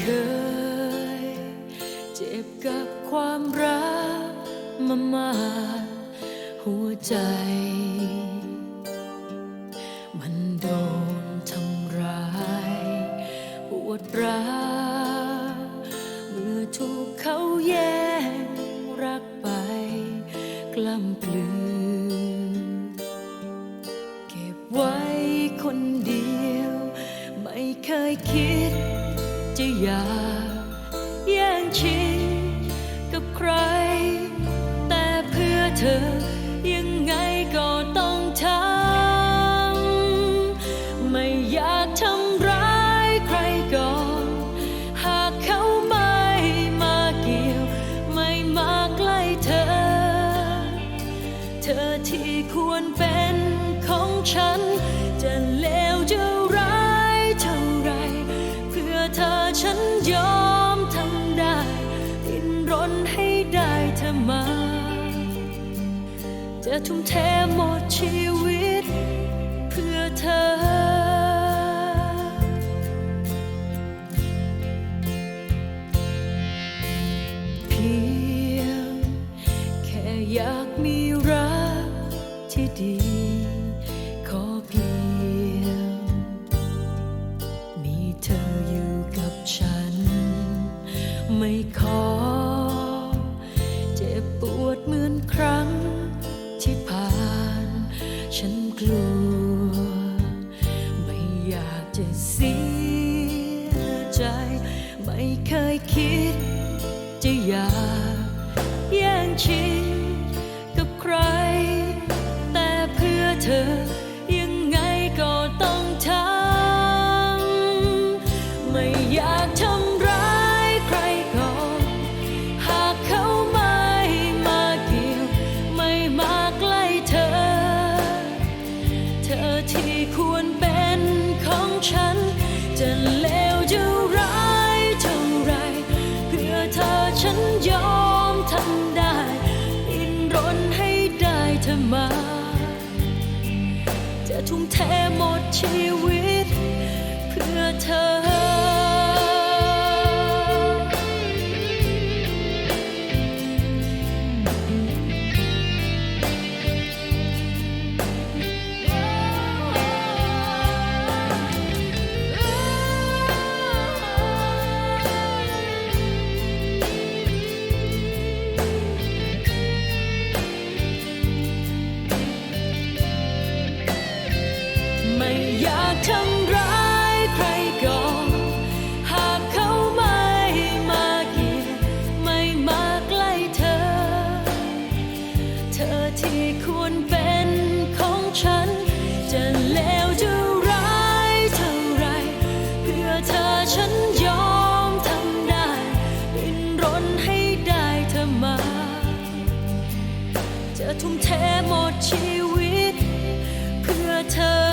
เคย เจ็บกับความรักมามากหัวใจ มันโดนทำร้ายปวดร้าวเมื่อถูกเขาแย่งรักไป กล้ำกลืนเก็บไว้คนเดียว ไม่เคยคิด จะอยากแย่งชิงกับใคร แต่เพื่อเธอยังไงก็ต้องทำไม่อยากทำร้ายใครก่อน หากเขาไม่มาเกี่ยว ไม่มาใกล้เธอ เธอที่ควรเป็น จะทุ่มเทหมดชีวิต เพื่อเธอ เพียง แค่อยากมีรักที่ดี ขอเพียง มีเธออยู่กับฉัน ไม่ขอ ใจไม่เคยคิดจะอยากแย่งชิง ทุ่มเทหมดชีวิต เพื่อเธอ ไม่อยากทำร้ายใครก่อน หากเขาไม่มาเกี่ยวไม่มาใกล้เธอ เธอที่ควรเป็นของฉัน จะเลวจะร้ายเท่าไร เพื่อเธอฉันยอมทำได้ดิ้นรนให้ได้เธอมา จะทุ่มเทหมดชีวิต เพื่อเธอ